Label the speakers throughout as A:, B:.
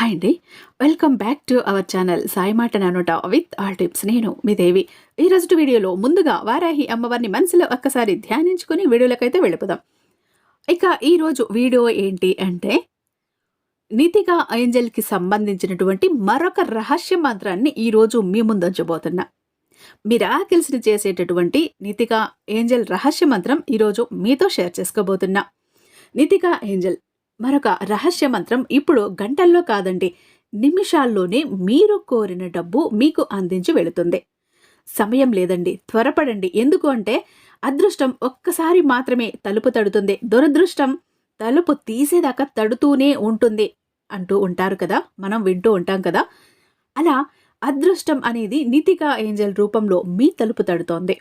A: Hi అండి welcome back to our channel Sai మాట నానోట విత్ ఆల్ టిప్స్ నేను మీ దేవి. ఈ రోజు వీడియోలో ముందుగా వారాహి అమ్మవారిని మనసులో ఒక్కసారి ధ్యానించుకుని వీడియోలకైతే వెళ్ళిపోదాం. ఇక ఈరోజు వీడియో ఏంటి అంటే నితిగా ఏంజల్కి సంబంధించినటువంటి మరొక రహస్య మంత్రాన్ని ఈరోజు మీ ముందుంచబోతున్నా. మిరాకిల్స్ని చేసేటటువంటి నితిగా ఏంజల్ రహస్య మంత్రం ఈరోజు మీతో షేర్ చేసుకోబోతున్నా. నితిగా ఏంజల్ మరొక రహస్య మంత్రం ఇప్పుడు గంటల్లో కాదండి. నిమిషాల్లోనే మీరు కోరిన డబ్బు మీకు అందించి వెళుతుంది. సమయం లేదండి. త్వరపడండి. ఎందుకు అంటే అదృష్టం ఒక్కసారి మాత్రమే తలుపు తడుతుంది. దురదృష్టం తలుపు తీసేదాకా తడుతూనే ఉంటుంది అంటూ ఉంటారు కదా. మనం వింటూ ఉంటాం కదా. అలా అదృష్టం అనేది నితికా ఏంజల్ రూపంలో మీ తలుపు తడుతోంది.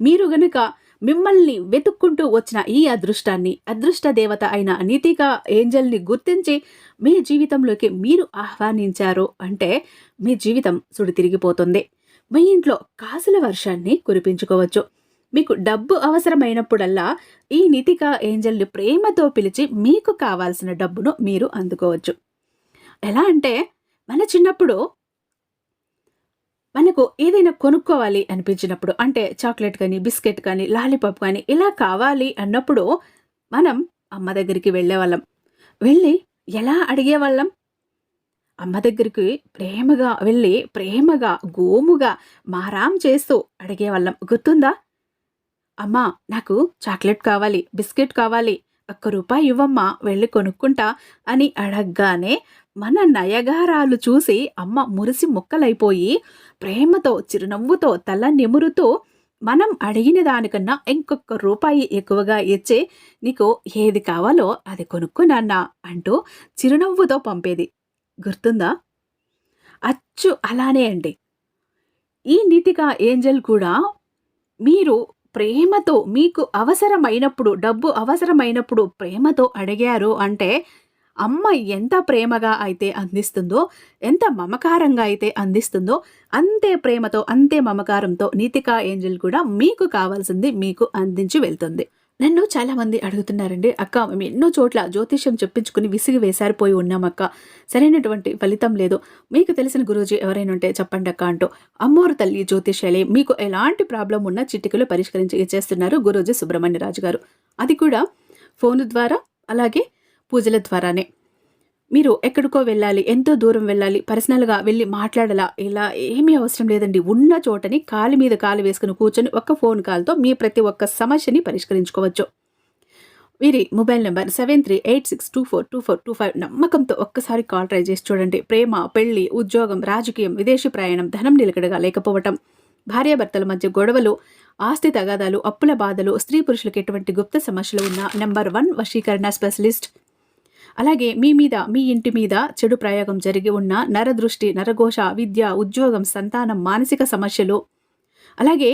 A: మీరు గనుక మిమ్మల్ని వెతుక్కుంటూ వచ్చిన ఈ అదృష్టాన్ని అదృష్ట దేవత అయిన నీతిక ఏంజల్ని గుర్తించి మీ జీవితంలోకి మీరు ఆహ్వానించారు అంటే మీ జీవితం సుడి తిరిగిపోతుంది. మీ ఇంట్లో కాసుల వర్షాన్ని కురిపించుకోవచ్చు. మీకు డబ్బు అవసరమైనప్పుడల్లా ఈ నితిక ఏంజల్ని ప్రేమతో పిలిచి మీకు కావాల్సిన డబ్బును మీరు అందుకోవచ్చు. ఎలా అంటే మన చిన్నప్పుడు మనకు ఏదైనా కొనుక్కోవాలి అనిపించినప్పుడు అంటే చాక్లెట్ కానీ బిస్కెట్ కానీ లాలీపాప్ కానీ ఇలా కావాలి అన్నప్పుడు మనం అమ్మ దగ్గరికి వెళ్ళేవాళ్ళం. వెళ్ళి ఎలా అడిగేవాళ్ళం? అమ్మ దగ్గరికి ప్రేమగా వెళ్ళి ప్రేమగా గోముగా మారాం చేస్తూ అడిగేవాళ్ళం. గుర్తుందా? అమ్మా నాకు చాక్లెట్ కావాలి బిస్కెట్ కావాలి ఒక్క రూపాయి ఇవ్వమ్మా వెళ్ళి కొనుక్కుంటా అని అడగగానే మన నయగారాలు చూసి అమ్మ మురిసి ముక్కలైపోయి ప్రేమతో చిరునవ్వుతో తల నిమురుతూ మనం అడిగిన దానికన్నా ఇంకొక రూపాయి ఎక్కువగా ఇచ్చి నీకు ఏది కావాలో అది కొనుక్కునన్నా అంటూ చిరునవ్వుతో పంపేది. గుర్తుందా? అచ్చు అలానే అండి. ఈ నీతిగా ఏంజల్ కూడా మీరు ప్రేమతో మీకు అవసరమైనప్పుడు డబ్బు అవసరమైనప్పుడు ప్రేమతో అడిగారు అంటే అమ్మ ఎంత ప్రేమగా అయితే అందిస్తుందో ఎంత మమకారంగా అయితే అందిస్తుందో అంతే ప్రేమతో అంతే మమకారంతో నీతికా ఏంజల్ కూడా మీకు కావాల్సింది మీకు అందించి వెళ్తుంది. నన్ను చాలా మంది అడుగుతున్నారండి అక్క మేము ఎన్నో చోట్ల జ్యోతిష్యం చెప్పించుకుని విసిగి వేసారిపోయి ఉన్నాం అక్క. సరైనటువంటి ఫలితం లేదు. మీకు తెలిసిన గురూజీ ఎవరైనా ఉంటే చెప్పండి అక్క అంటూ అమ్మోరు తల్లి జ్యోతిష్యాలే మీకు ఎలాంటి ప్రాబ్లం ఉన్నా చిటికలు పరిష్కరించి ఇచ్చేస్తున్నారు గురూజీ సుబ్రహ్మణ్యరాజు గారు అది కూడా ఫోన్ ద్వారా అలాగే పూజల ద్వారానే. మీరు ఎక్కడికో వెళ్ళాలి ఎంతో దూరం వెళ్ళాలి పర్సనల్గా వెళ్ళి మాట్లాడాలా? ఇలా ఏమీ అవసరం లేదండి. ఉన్న చోటని కాలి మీద కాలు వేసుకుని కూర్చొని ఒక్క ఫోన్ కాల్తో మీ ప్రతి ఒక్క సమస్యని పరిష్కరించుకోవచ్చు. వీరి mobile number seven three eight six two four two four two five నమ్మకంతో ఒక్కసారి కాల్ ట్రై చేసి చూడండి. ప్రేమ పెళ్ళి ఉద్యోగం రాజకీయం విదేశీ ప్రయాణం ధనం నిలకడగా లేకపోవటం భార్యాభర్తల మధ్య గొడవలు ఆస్తి తగాదాలు అప్పుల బాధలు స్త్రీ పురుషులకు ఎటువంటి గుప్త సమస్యలు ఉన్న నెంబర్ వన్ వశీకరణ స్పెషలిస్ట్ అలాగే మీ మీద మీ ఇంటి మీద చెడు ప్రయోగం జరిగి ఉన్న నరదృష్టి నరఘోష విద్య ఉద్యోగం సంతానం మానసిక సమస్యలు. అలాగే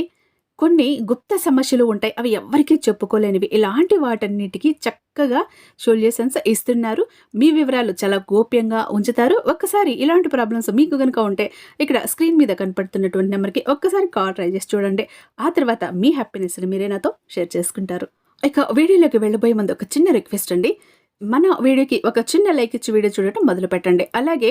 A: కొన్ని గుప్త సమస్యలు ఉంటాయి. అవి ఎవ్వరికీ చెప్పుకోలేనివి. ఇలాంటి వాటన్నిటికీ చక్కగా సొల్యూషన్స్ ఇస్తున్నారు. మీ వివరాలు చాలా గోప్యంగా ఉంచుతారు. ఒక్కసారి ఇలాంటి ప్రాబ్లమ్స్ మీకు కనుక ఉంటే ఇక్కడ స్క్రీన్ మీద కనపడుతున్నటువంటి నెంబర్కి ఒక్కసారి కాల్ ట్రై చేసి చూడండి. ఆ తర్వాత మీ హ్యాపీనెస్ని మీరే నాతో షేర్ చేసుకుంటారు. ఇక వీడియోలోకి వెళ్ళబోయే ముందు ఒక చిన్న రిక్వెస్ట్ అండి. మన వీడియోకి ఒక చిన్న లైక్ ఇచ్చి వీడియో చూడటం మొదలు పెట్టండి అలాగే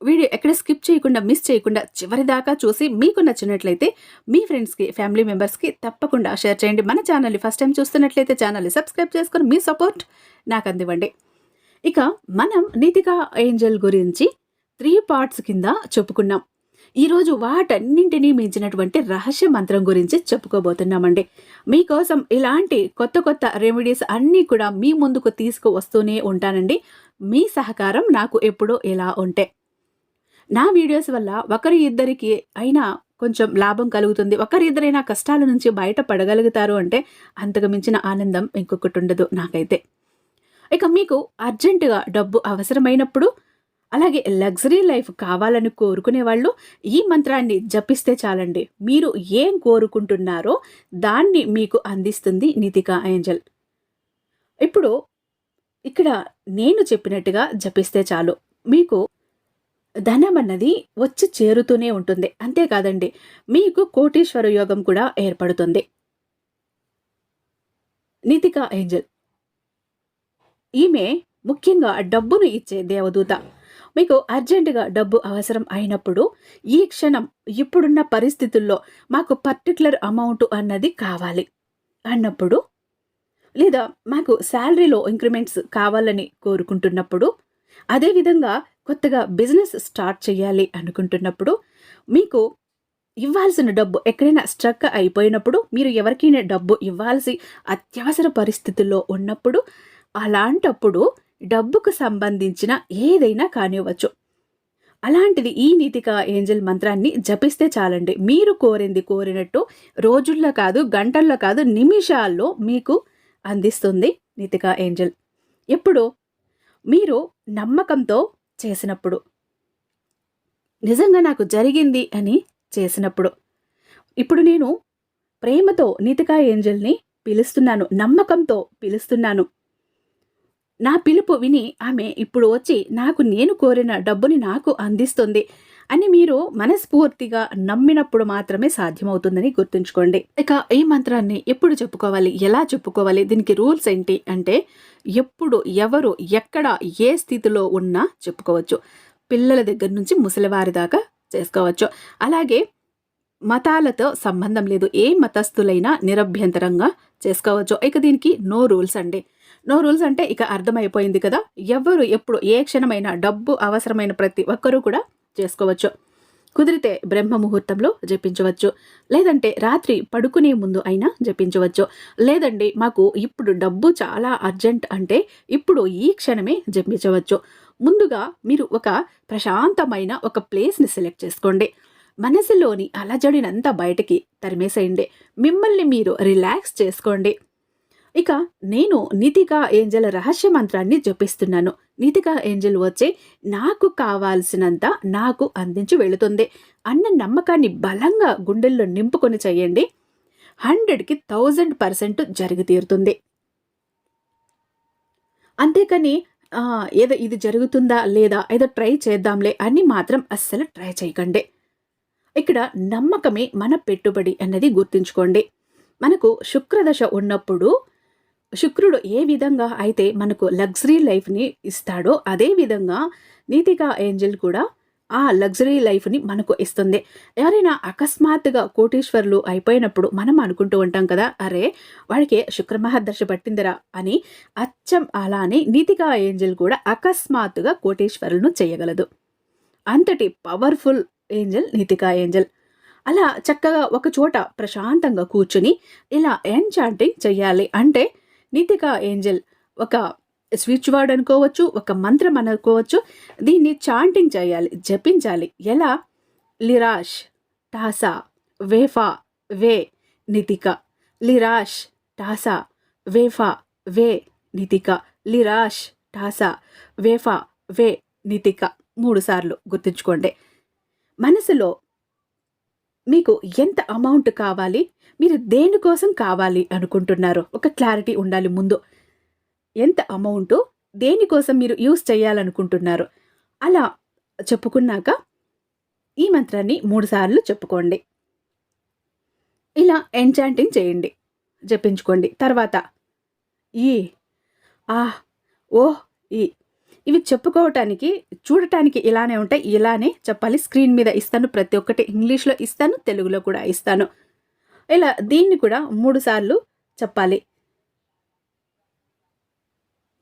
A: వీడియో ఎక్కడ స్కిప్ చేయకుండా మిస్ చేయకుండా చివరి దాకా చూసి మీకు నచ్చినట్లయితే మీ ఫ్రెండ్స్కి ఫ్యామిలీ మెంబర్స్కి తప్పకుండా షేర్ చేయండి. మన ఛానల్ని ఫస్ట్ టైం చూస్తున్నట్లయితే ఛానల్ని సబ్స్క్రైబ్ చేసుకొని మీ సపోర్ట్ నాకు అందివ్వండి. ఇక మనం నీతికా ఏంజల్ గురించి త్రీ పార్ట్స్ కింద చెప్పుకున్నాం. ఈరోజు వాటన్నింటినీ మించినటువంటి రహస్య మంత్రం గురించి చెప్పుకోబోతున్నామండి. మీకోసం ఇలాంటి కొత్త కొత్త రెమెడీస్ అన్నీ కూడా మీ ముందుకు తీసుకువస్తూనే ఉంటానండి. మీ సహకారం నాకు ఎప్పుడూ ఇలా ఉంటే. నా వీడియోస్ వల్ల ఒకరి ఇద్దరికి అయినా కొంచెం లాభం కలుగుతుంది. ఒకరిద్దరైనా కష్టాల నుంచి బయట పడగలుగుతారు అంటే అంతకు మించిన ఆనందం ఇంకొకటి ఉండదు నాకైతే. ఇక మీకు అర్జెంటుగా డబ్బు అవసరమైనప్పుడు అలాగే లగ్జరీ లైఫ్ కావాలని కోరుకునే వాళ్ళు ఈ మంత్రాన్ని జపిస్తే చాలండి. మీరు ఏం కోరుకుంటున్నారో దాన్ని మీకు అందిస్తుంది నితికా ఏంజల్. ఇప్పుడు ఇక్కడ నేను చెప్పినట్టుగా జపిస్తే చాలు. మీకు ధనం అన్నది వచ్చి చేరుతూనే ఉంటుంది. అంతేకాదండి మీకు కోటీశ్వర యోగం కూడా ఏర్పడుతుంది. నితికా ఏంజల్. ఈమె ముఖ్యంగా డబ్బును ఇచ్చే దేవదూత. మీకు అర్జెంటుగా డబ్బు అవసరం అయినప్పుడు ఈ క్షణం ఇప్పుడున్న పరిస్థితుల్లో మాకు పర్టికులర్ అమౌంట్ అన్నది కావాలి. అన్నప్పుడు లేదా మాకు శాలరీలో ఇంక్రిమెంట్స్ కావాలని కోరుకుంటున్నప్పుడు అదేవిధంగా కొత్తగా బిజినెస్ స్టార్ట్ చేయాలి అనుకుంటున్నప్పుడు మీకు ఇవ్వాల్సిన డబ్బు ఎక్కడైనా స్ట్రక్ అయిపోయినప్పుడు మీరు ఎవరికైనా డబ్బు ఇవ్వాల్సి అత్యవసర పరిస్థితుల్లో ఉన్నప్పుడు అలాంటప్పుడు డబ్బుకు సంబంధించిన ఏదైనా కానివ్వచ్చు. అలాంటిది ఈ నీతిక ఏంజల్ మంత్రాన్ని జపిస్తే చాలండి. మీరు కోరింది కోరినట్టు రోజుల్లో కాదు గంటల్లో కాదు నిమిషాల్లో మీకు అందిస్తుంది నీతిక ఏంజల్. ఎప్పుడు? మీరు నమ్మకంతో చేసినప్పుడు. నిజంగా నాకు జరిగింది అని చేసినప్పుడు. ఇప్పుడు నేను ప్రేమతో నీతికా ఏంజల్ని పిలుస్తున్నాను నమ్మకంతో పిలుస్తున్నాను. నా పిలుపు విని ఆమె ఇప్పుడు వచ్చి నాకు నేను కోరిన డబ్బుని నాకు అందిస్తుంది అని మీరు మనస్ఫూర్తిగా నమ్మినప్పుడు మాత్రమే సాధ్యమవుతుందని గుర్తుంచుకోండి. ఇక ఈ మంత్రాన్ని ఎప్పుడు చెప్పుకోవాలి? ఎలా చెప్పుకోవాలి? దీనికి రూల్స్ ఏంటి? అంటే ఎప్పుడు ఎవరు ఎక్కడ ఏ స్థితిలో ఉన్నా చెప్పుకోవచ్చు. పిల్లల దగ్గర నుంచి ముసలివారి దాకా చేసుకోవచ్చు. అలాగే మతాలతో సంబంధం లేదు. ఏ మతస్థులైనా నిరభ్యంతరంగా చేసుకోవచ్చు. ఇక దీనికి నో రూల్స్ అండి. నో రూల్స్ అంటే ఇక అర్థమైపోయింది కదా. ఎవరు ఎప్పుడు ఏ క్షణమైనా డబ్బు అవసరమైన ప్రతి ఒక్కరూ కూడా చేసుకోవచ్చు. కుదిరితే బ్రహ్మ ముహూర్తంలో జపించవచ్చు. లేదంటే రాత్రి పడుకునే ముందు అయినా జపించవచ్చు. లేదండి మాకు ఇప్పుడు డబ్బు చాలా అర్జెంట్ అంటే ఇప్పుడు ఈ క్షణమే జపించవచ్చు. ముందుగా మీరు ఒక ప్రశాంతమైన ఒక ప్లేస్ని సెలెక్ట్ చేసుకోండి. మనసులోని అలజడినంతా బయటికి తరిమేసేయండి. మిమ్మల్ని మీరు రిలాక్స్ చేసుకోండి. ఇక నేను నితికా ఏంజల్ రహస్య మంత్రాన్ని జపిస్తున్నాను. నితికా ఏంజల్ వచ్చి నాకు కావాల్సినంత నాకు అందించి వెళుతుంది. అన్న నమ్మకాన్ని బలంగా గుండెల్లో నింపుకొని చేయండి హండ్రెడ్కి థౌజండ్ పర్సెంట్ జరిగి తీరుతుంది. అంతేకాని ఏదో ఇది జరుగుతుందా లేదా ఏదో ట్రై చేద్దాంలే అని మాత్రం అస్సలు ట్రై చేయకండి. ఇక్కడ నమ్మకమే మన పెట్టుబడి అన్నది గుర్తుంచుకోండి. మనకు శుక్రదశ ఉన్నప్పుడు శుక్రుడు ఏ విధంగా అయితే మనకు లగ్జరీ లైఫ్ని ఇస్తాడో అదే విధంగా నీతికా ఏంజల్ కూడా ఆ లగ్జరీ లైఫ్ని మనకు ఇస్తుంది. ఎవరైనా అకస్మాత్తుగా కోటీశ్వరులు అయిపోయినప్పుడు మనం అనుకుంటూ ఉంటాం కదా అరే వాడికి శుక్రమహర్దర్శ పట్టిందిరా అని అచ్చం అలానే నీతికా ఏంజల్ కూడా అకస్మాత్తుగా కోటీశ్వరులను చేయగలదు. అంతటి పవర్ఫుల్ ఏంజల్ నీతికా ఏంజల్. అలా చక్కగా ఒక చోట ప్రశాంతంగా కూర్చుని ఇలా ఎన్చాంటింగ్ చెయ్యాలి. అంటే నీతికా ఏంజల్ ఒక స్విచ్ వర్డ్ అనుకోవచ్చు ఒక మంత్రం అనుకోవచ్చు దీన్ని చాంటింగ్ చేయాలి జపించాలి. ఎలా? లిరాష్ టాసా వేఫా వే నితిక. లిరాష్ టాసా వేఫా వే నితిక. లిరాష్ టాసా వేఫా వే నితిక. మూడు సార్లు గుర్తుంచుకోండి. మనసులో మీకు ఎంత అమౌంట్ కావాలి మీరు దేనికోసం కావాలి అనుకుంటున్నారు ఒక క్లారిటీ ఉండాలి ముందు. ఎంత అమౌంట్ దేనికోసం మీరు యూస్ చేయాలనుకుంటున్నారు. అలా చెప్పుకున్నాక ఈ మంత్రాన్ని మూడుసార్లు చెప్పుకోండి. ఇలా ఎంచాంటింగ్ చేయండి. జపించుకోండి. తర్వాత ఈ ఆ ఓ ఈ ఇవి చెప్పుకోవటానికి చూడటానికి ఇలానే ఉంటాయి. ఇలానే చెప్పాలి. స్క్రీన్ మీద ఇస్తాను. ప్రతి ఒక్కటి ఇంగ్లీష్లో ఇస్తాను. తెలుగులో కూడా ఇస్తాను. ఇలా దీన్ని కూడా మూడు సార్లు చెప్పాలి.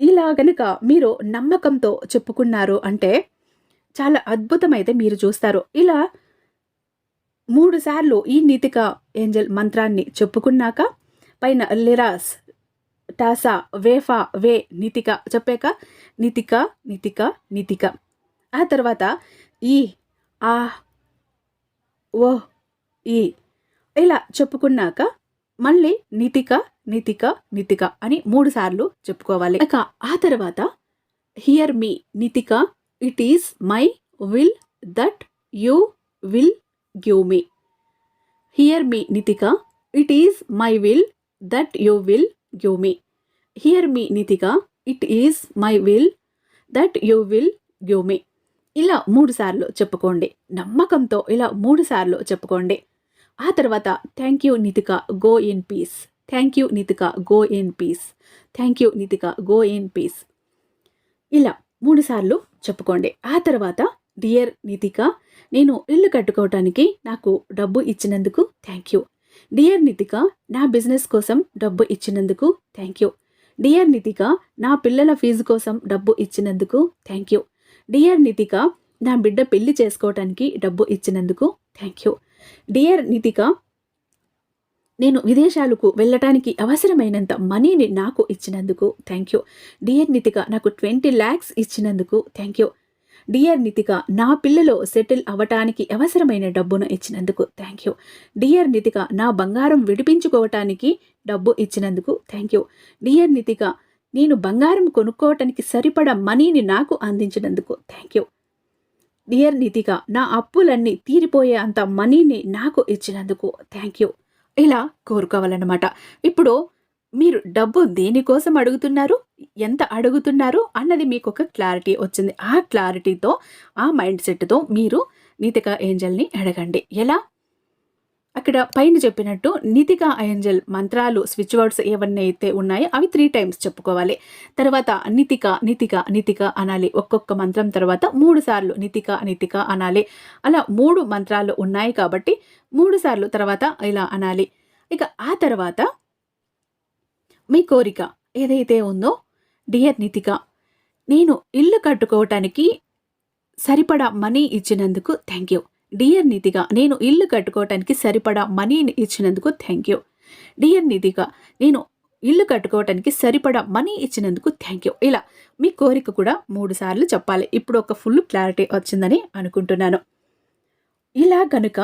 A: ఇలా గనుక మీరు నమ్మకంతో చెప్పుకున్నారు అంటే చాలా అద్భుతమైతే మీరు చూస్తారు. ఇలా మూడు సార్లు ఈ నీతిక ఏంజల్ మంత్రాన్ని చెప్పుకున్నాక పైన లిరాస్ టాసా వేఫా వే నితిక చెప్పాక నితిక నితిక నితిక. ఆ తర్వాత ఈ ఆ ఓ ఈ ఇలా చెప్పుకున్నాక మళ్ళీ నితిక నితిక నితిక అని మూడు సార్లు చెప్పుకోవాలి. ఇక ఆ తర్వాత hear me Nitika it is my will that you will give me. Hear me Nitika it is my will that you will give me. Hear me Nitika it is my will that you will give me ఇలా మూడు సార్లు చెప్పుకోండి. నమ్మకంతో ఇలా మూడు సార్లు చెప్పుకోండి. ఆ తర్వాత thank you Nitika go in peace thank you Nitika go in peace thank you Nitika go in peace ఇలా మూడు సార్లు చెప్పుకోండి. ఆ తర్వాత డియర్ నితిక నేను ఇల్లు కట్టుకోవటానికి నాకు డబ్బు ఇచ్చినందుకు థ్యాంక్ యూ డియర్ నితిక నా బిజినెస్ కోసం డబ్బు ఇచ్చినందుకు థ్యాంక్ యూ డియర్ నితిక నా పిల్లల ఫీజు కోసం డబ్బు ఇచ్చినందుకు థ్యాంక్ యూ. డియర్ నితిక నా బిడ్డ పెళ్ళి చేసుకోవటానికి డబ్బు ఇచ్చినందుకు థ్యాంక్ యూ. డియర్ నితిక నేను విదేశాలకు వెళ్ళటానికి అవసరమైనంత మనీని నాకు ఇచ్చినందుకు థ్యాంక్ యూ. డియర్ నితిక నాకు ట్వంటీ ల్యాక్స్ ఇచ్చినందుకు థ్యాంక్ యూ. డియర్ నితిక నా పిల్లలు సెటిల్ అవ్వటానికి అవసరమైన డబ్బును ఇచ్చినందుకు థ్యాంక్ యూ. డియర్ నితిక నా బంగారం విడిపించుకోవటానికి డబ్బు ఇచ్చినందుకు థ్యాంక్ యూ. డియర్ నితిక నేను బంగారం కొనుక్కోవటానికి సరిపడా మనీని నాకు అందించినందుకు థ్యాంక్ యూ. డియర్ నితిక నా అప్పులన్నీ తీరిపోయే అంత మనీని నాకు ఇచ్చినందుకు థ్యాంక్ యూ. ఇలా కోరుకోవాలన్నమాట. ఇప్పుడు మీరు డబ్బు దేనికోసం అడుగుతున్నారు? ఎంత అడుగుతున్నారు? అన్నది మీకు ఒక క్లారిటీ వచ్చింది. ఆ క్లారిటీతో ఆ మైండ్ సెట్తో మీరు నీతిక ఏంజల్ని అడగండి. ఎలా? అక్కడ పైన చెప్పినట్టు నితిక ఏంజల్ మంత్రాలు స్విచ్ వర్డ్స్ ఏవన్నీ అయితే ఉన్నాయో అవి త్రీ టైమ్స్ చెప్పుకోవాలి. తర్వాత నితిక నితిక నితిక అనాలి. ఒక్కొక్క మంత్రం తర్వాత మూడు సార్లు నితిక నితిక అనాలి. అలా మూడు మంత్రాలు ఉన్నాయి కాబట్టి మూడు సార్లు తర్వాత ఇలా అనాలి. ఇక ఆ తర్వాత మీ కోరిక ఏదైతే ఉందో డియర్ నితిక నేను ఇల్లు కట్టుకోవటానికి సరిపడా మనీ ఇచ్చినందుకు థ్యాంక్ యూ డియర్ నిధిగా నేను ఇల్లు కట్టుకోవటానికి సరిపడా మనీని ఇచ్చినందుకు థ్యాంక్ యూ డియర్ నిధిగా నేను ఇల్లు కట్టుకోవటానికి సరిపడా మనీ ఇచ్చినందుకు థ్యాంక్ యూ ఇలా మీ కోరిక కూడా మూడు సార్లు చెప్పాలి. ఇప్పుడు ఒక ఫుల్ క్లారిటీ వచ్చిందని అనుకుంటున్నాను. ఇలా కనుక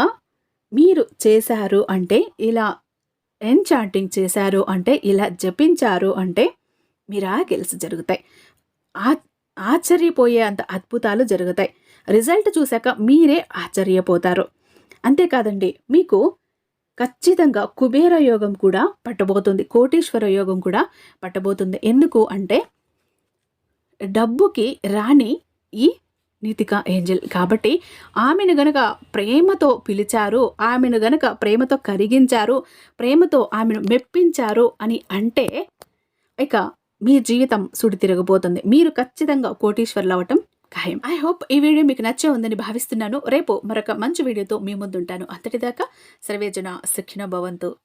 A: మీరు చేశారు అంటే ఇలా ఎన్చాంటింగ్ చేశారు అంటే ఇలా జపించారు అంటే మిరాకిల్స్ జరుగుతాయి. ఆ ఆశ్చర్యపోయే అంత అద్భుతాలు జరుగుతాయి. రిజల్ట్ చూశాక మీరే ఆశ్చర్యపోతారు. అంతేకాదండి మీకు ఖచ్చితంగా కుబేర యోగం కూడా పట్టబోతుంది కోటేశ్వర యోగం కూడా పట్టబోతుంది. ఎందుకు అంటే డబ్బుకి రాణి ఈ నీతిక ఏంజల్. కాబట్టి ఆమెను గనక ప్రేమతో పిలిచారు ఆమెను గనక ప్రేమతో కరిగించారు ప్రేమతో ఆమెను మెప్పించారు అని అంటే ఇక మీ జీవితం సుడి తిరగబోతుంది మీరు ఖచ్చితంగా కోటీశ్వర్లు అవ్వటం ఖాయం ఐ హోప్ ఈ వీడియో మీకు నచ్చే ఉందని భావిస్తున్నాను. రేపు మరొక మంచి వీడియోతో మీ ముందుంటాను. అంతటిదాకా సర్వేజన శిక్షణ భవంతు.